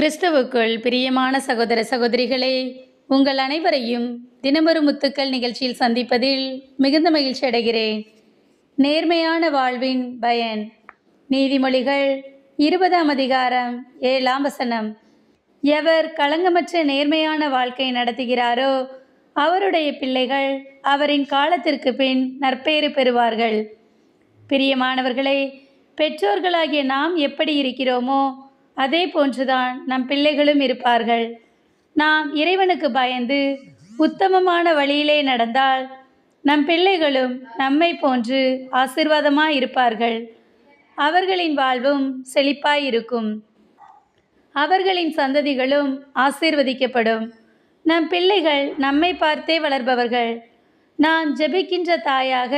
கிறிஸ்துவுக்குள் பிரியமான சகோதர சகோதரிகளே உங்கள் அனைவரையும் தினமொரு முத்துக்கள் நிகழ்ச்சியில் சந்திப்பதில் மிகுந்த மகிழ்ச்சி அடைகிறேன். நேர்மையான வாழ்வின் பயன். நீதிமொழிகள் இருபதாம் அதிகாரம் ஏழாம் வசனம். எவர் களங்கமற்ற நேர்மையான வாழ்க்கை நடத்துகிறாரோ அவருடைய பிள்ளைகள் அவரின் காலத்திற்கு பின் நற்பெயறு பெறுவார்கள். பிரியமானவர்களே பெற்றோர்களாகிய நாம் எப்படி இருக்கிறோமோ அதே போன்றுதான் நம் பிள்ளைகளும் இருப்பார்கள். நாம் இறைவனுக்கு பயந்து உத்தமமான வழியிலே நடந்தால் நம் பிள்ளைகளும் நம்மை போன்று ஆசிர்வாதமாக இருப்பார்கள். அவர்களின் வாழ்வும் செழிப்பாய் இருக்கும். அவர்களின் சந்ததிகளும் ஆசீர்வதிக்கப்படும். நம் பிள்ளைகள் நம்மை பார்த்தே வளர்பவர்கள். நாம் ஜெபிக்கின்ற தாயாக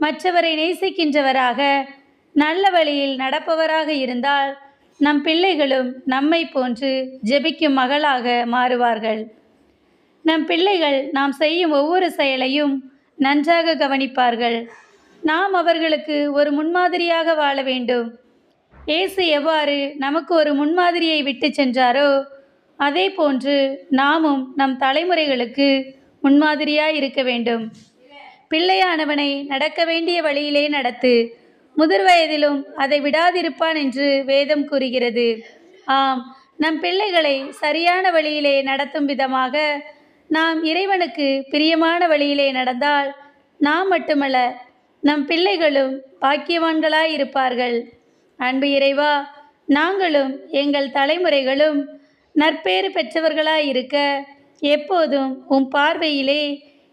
மற்றவரை நேசிக்கின்றவராக நல்ல வழியில் நடப்பவராக இருந்தால் நம் பிள்ளைகளும் நம்மை போன்று ஜெபிக்கும் மகளாக மாறுவார்கள். நம் பிள்ளைகள் நாம் செய்யும் ஒவ்வொரு செயலையும் நன்றாக கவனிப்பார்கள். நாம் அவர்களுக்கு ஒரு முன்மாதிரியாக வாழ வேண்டும். இயேசு எவ்வாறு நமக்கு ஒரு முன்மாதிரியை விட்டு சென்றாரோ அதே போன்று நாமும் நம் தலைமுறைகளுக்கு முன்மாதிரியாய் இருக்க வேண்டும். பிள்ளையானவனை நடக்க வேண்டிய வழியிலே நடத்து முதிர் வயதிலும் அதை விடாதிருப்பான் என்று வேதம் கூறுகிறது. ஆம் நம் பிள்ளைகளை சரியான வழியிலே நடத்தும் விதமாக நாம் இறைவனுக்கு பிரியமான வழியிலே நடந்தால் நாம் மட்டுமல்ல நம் பிள்ளைகளும் பாக்கியவான்களாய் இருப்பார்கள் அன்பு இறைவா நாங்களும் எங்கள் தலைமுறைகளும் நற்பேறு பெற்றவர்களாய் இருக்க எப்போதும் உம் பார்வையிலே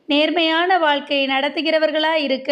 நேர்மையான வாழ்க்கை நடத்துகிறவர்களாய் இருக்க